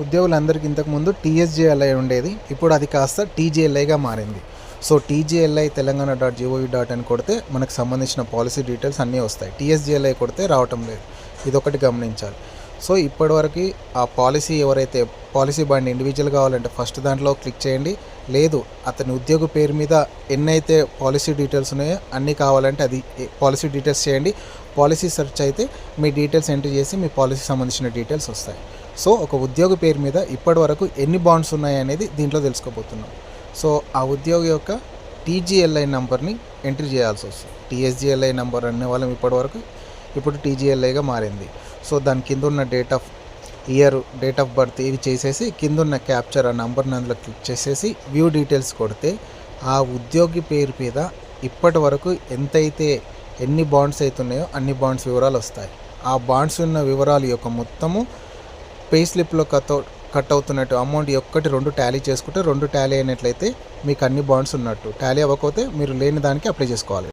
ఉద్యోగులందరికీ ఇంతకుముందు టీఎస్జేఎల్ఐ ఉండేది. ఇప్పుడు అది కాస్త టీజేఎల్ఐగా మారింది. So TJLI Telangana dot GOV dot అని కొడితే మనకు సంబంధించిన పాలసీ డీటెయిల్స్ అన్నీ వస్తాయి. టీఎస్జేఎల్ఐ కొడితే రావటం లేదు. ఇదొకటి గమనించాలి. సో ఇప్పటివరకు ఆ పాలసీ ఎవరైతే పాలసీ బండి ఇండివిజువల్ కావాలంటే ఫస్ట్ దాంట్లో క్లిక్ చేయండి. లేదు అతని ఉద్యోగ పేరు మీద ఎన్నైతే పాలసీ డీటెయిల్స్ ఉన్నాయో అన్నీ కావాలంటే అది పాలసీ డీటెయిల్స్ చేయండి. పాలసీ సెర్చ్ అయితే మీ డీటెయిల్స్ ఎంటర్ చేసి మీ పాలసీ సంబంధించిన డీటెయిల్స్ వస్తాయి. సో ఒక ఉద్యోగి పేరు మీద ఇప్పటి వరకు ఎన్ని బాండ్స్ ఉన్నాయి అనేది దీంట్లో తెలుసుకోబోతున్నాం. సో ఆ ఉద్యోగి యొక్క టీజీఎల్ఐ నెంబర్ని ఎంట్రీ చేయాల్సి వస్తుంది. టీఎస్జిఎల్ఐ నెంబర్ అనే వాళ్ళం ఇప్పటివరకు ఇప్పుడు టీజీఎల్ఐగా మారింది. సో దాని కింద ఉన్న date of year date of birth ఇవి చేసేసి కింద ఉన్న క్యాప్చర్ ఆ నంబర్ని అందులో క్లిక్ చేసేసి వ్యూ డీటెయిల్స్ కొడితే ఆ ఉద్యోగి పేరు మీద ఇప్పటి వరకు ఎంతైతే ఎన్ని బాండ్స్ అవుతున్నాయో అన్ని బాండ్స్ వివరాలు వస్తాయి. ఆ బాండ్స్ ఉన్న వివరాలు యొక్క మొత్తము పే స్లిప్లో కట్ కట్ అవుతున్నట్టు అమౌంట్ ఒక్కటి రెండు టాలీ చేసుకుంటే రెండు టాలీ అయినట్లయితే మీకు అన్ని బాండ్స్ ఉన్నట్టు. టాలీ అవ్వకపోతే మీరు లేని దానికి అప్లై చేసుకోవాలి.